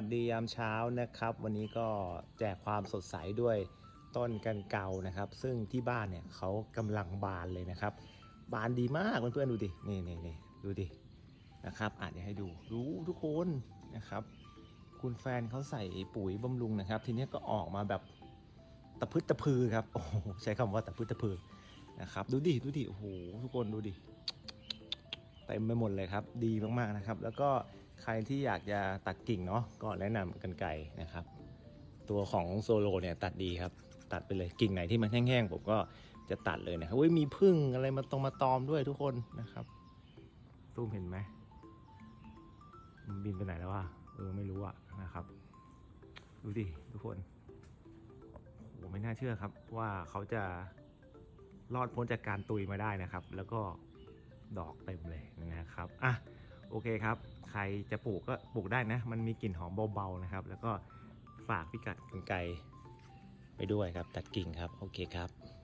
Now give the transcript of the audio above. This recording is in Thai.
วัสดียามเช้านะครับ วันนี้ก็แจกความสดใสด้วยต้นกันเกานะครับ ซึ่งที่บ้านเนี่ยเขากำลังบานเลยนะครับ บานดีมากเพื่อนๆดูดินี่นี่นี่ดูดินะครับอ่านให้ดูดูทุกคนนะครับ คุณแฟนเขาใส่ปุ๋ยบำรุงนะครับ ทีนี้ก็ออกมาแบบตะพึดตะพือครับโอ้ใช้คำว่าตะพึดตะพือนะครับ ดูดิดูดิโอ้โหทุกคนดูดิเต็มไปหมดเลยครับ ดีมากๆนะครับ แล้วก็ ใครที่อยากจะตัดกิ่งเนาะก็แนะนำกันไกรนะครับ ตัวของโซโลเนี่ยตัดดีครับ ตัดไปเลยกิ่งไหนที่มันแห้งๆผมก็จะตัดเลยนะครับเว้ยมีพึ่งอะไรมาตรงมาตอมด้วยทุกคนนะครับซูมเห็นไหมมันบินไปไหนแล้ววะเออไม่รู้อะนะครับ ดูดิทุกคนโหไม่น่าเชื่อครับ ว่าเขาจะรอดพ้นจากการตุยมาได้นะครับ แล้วก็ดอกเต็มเลยนะครับอะโอเคครับ ใครจะปลูกก็ปลูกได้นะ มันมีกลิ่นหอมเบาๆนะครับ แล้วก็ฝากพิกัดกันไกลไปด้วยครับ ตัดกิ่งครับ โอเคครับ